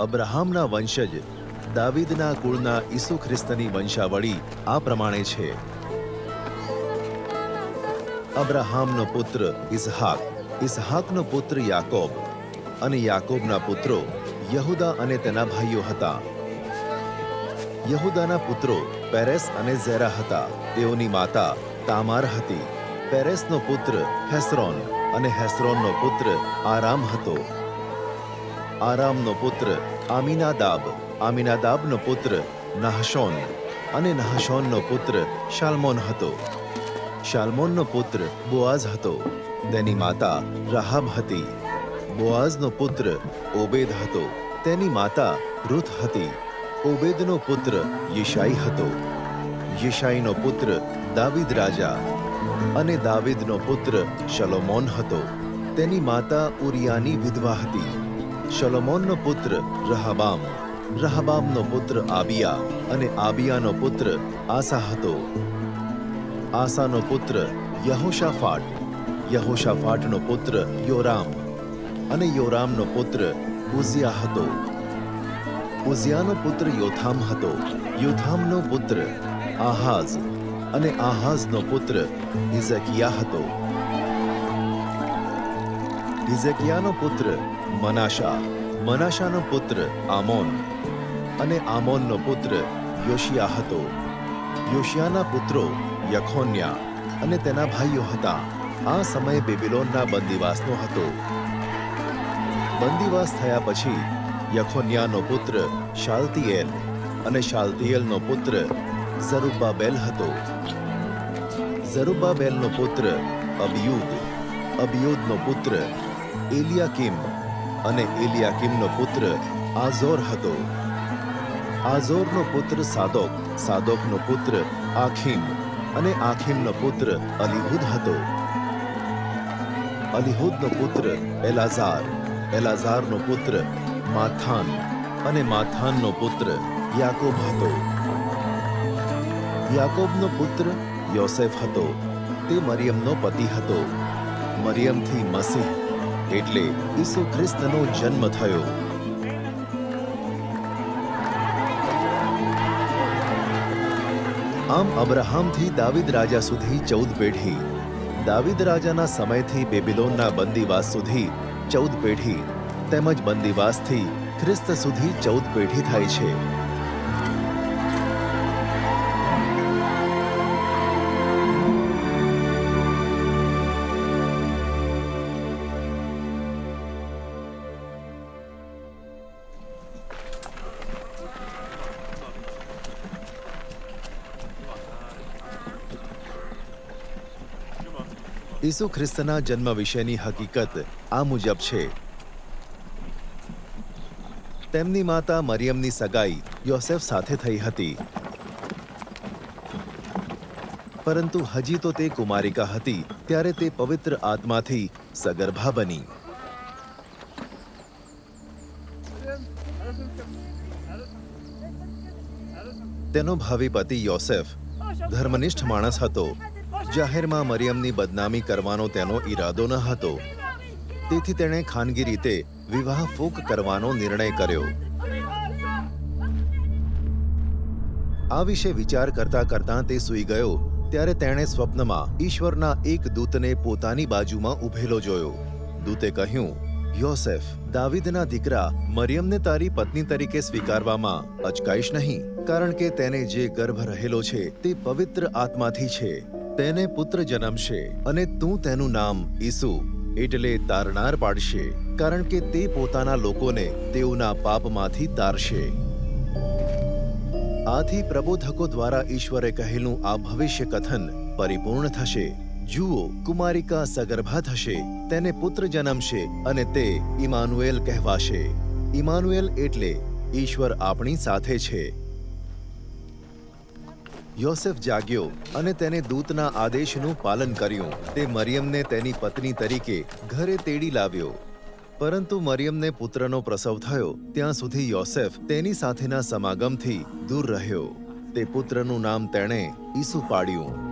અબ્રાહામના વંશજ, દાવીદના કુળના ઈસુ ખ્રિસ્તની વંશાવળી આ પ્રમાણે છે. અબ્રાહામનો પુત્ર ઇસહાક ઇસહાકનો પુત્ર યાકોબ અને યાકોબના પુત્રો યહુદા અને તેના ભાઈઓ હતા. યહુદાના પુત્રો પેરેસ અને ઝેરા હતા. તેઓની માતા તામાર હતી. પેરેસનો પુત્ર હેસરોન અને હેસરોનનો પુત્ર આરામ હતો. આરામનો પુત્ર આમિનાદાબ. આમિનાદાબનો પુત્ર નહશોન અને નહશોનનો પુત્ર શાલ્મોન હતો. શાલ્મોનનો પુત્ર બોઆઝ હતો. તેની માતા રાહાબ હતી. બોઆઝનો પુત્ર ઓબેદ હતો. તેની માતા રૂથ હતી. ઓબેદનો પુત્ર યશાઈ હતો. યશાઈનો પુત્ર દાવિદ રાજા અને દાવિદનો પુત્ર શલોમોન હતો. તેની માતા ઉરિયાની વિધવા હતી. શલોમોનનો પુત્ર રહબામ. રહાબામનો પુત્ર આબિયા અને આબિયાનો પુત્ર આસા હતો આસાનો પુત્ર યહોશાફાટ. યહોશાફાટનો પુત્ર યોરામ અને યોરામનો પુત્ર ઉઝિયા હતો ઉઝિયાનો પુત્ર યોથામ હતો. યોથામનો પુત્ર આહાઝ અને આહાઝનો પુત્ર હિઝકિયા હતો. હિઝકિયાનો પુત્ર મનાશા. મનાશાનો પુત્ર આમોન અને આમોનનો પુત્ર યોશિયા હતો. યોશિયાના પુત્રો યખોન્યા અને તેના ભાઈઓ હતા. આ સમય બેબીલોનના બંદીવાસનો હતો. બંદીવાસ થયા પછી યખોન્યાનો પુત્ર શાલ્તિયેલ અને શાલ્તિયેલનો પુત્ર ઝરુબ્બાબેલ હતો. ઝરુબ્બાબેલનો પુત્ર અબિયુદ. અબિયુદનો પુત્ર એલિયાકિમ અને એલિયાકિમનો પુત્ર આઝોર હતો. આઝોરનો પુત્ર સાદોક, સાદોકનો પુત્ર આખીમ અને આખીમનો પુત્ર અલીહુદ હતો. અલીહુદનો પુત્ર એલાઝાર, એલાઝારનો પુત્ર માથાન અને માથાનનો પુત્ર યાકોબ હતો. યાકોબનો પુત્ર યોસેફ હતો. તે મરિયમનો પતિ હતો. મરિયમથી મસીહ એટલે ઈસુ ખ્રિસ્તનો જન્મ થયો. આમ અબ્રાહામથી દાવિદ રાજા સુધી ચૌદ પેઢી, દાવિદ રાજાના સમયથી બેબીલોનના બંદીવાસ સુધી ચૌદ પેઢી, તેમજ બંદીવાસથી ખ્રિસ્ત સુધી ચૌદ પેઢી થાય છે. ઈસુ ખ્રિસ્તના જન્મ વિશેની હકીકત આ મુજબ છે. તેમની માતા મરિયમની સગાઈ યોસેફ સાથે થઈ હતી. પરંતુ હજી તો તે કુમારિકા હતી, ત્યારે તે પવિત્ર આત્માથી સગર્ભા બની. તેનો ભાવિ પતિ યોસેફ ધર્મનિષ્ઠ માણસ હતો. જાહેરમાં મરિયમની બદનામી કરવાનો તેનો ઈરાદો ન હતો. તેથી તેણે ખાનગી રીતે વિવાહ ફૂક કરવાનો નિર્ણય કર્યો. આ વિશે વિચાર કરતા કરતા તે સૂઈ ગયો, ત્યારે તેણે સ્વપ્નમાં ઈશ્વરના એક દૂતને પોતાની બાજુમાં ઊભેલો જોયો. દૂતે કહ્યું, યોસેફ, દાવિદના દીકરા મરિયમને તારી પત્ની તરીકે સ્વીકારવામાં અચકાઈશ નહીં, કારણ કે તેને જે ગર્ભ રહેલો છે તે પવિત્ર આત્માથી છે. તેને પુત્ર જન્મશે અને તું તેનું નામ ઈસુ. એટલે તારનાર પાડશે, કારણ કે તે પોતાના લોકોને તેઓના પાપમાંથી તારશે. આથી પ્રબોધકો દ્વારા ઈશ્વરે કહેલું આ ભવિષ્ય કથન પરિપૂર્ણ થશે. જુઓ, કુમારિકા સગર્ભા થશે, તેને પુત્ર જન્મશે અને તે ઇમાનુએલ કહેવાશે. ઇમાનુએલ એટલે ઈશ્વર આપણી સાથે છે. યોસેફ જાગ્યો અને તેને દૂતના આદેશનું પાલન કર્યું. તે મરિયમને તેની પત્ની તરીકે ઘરે તેડી લાવ્યો. પરંતુ મરિયમને પુત્રનો પ્રસવ થયો, ત્યાં સુધી યોસેફ તેની સાથેના સમાગમથી દૂર રહ્યો. તે પુત્રનું નામ તેણે ઈસુ પાડ્યું.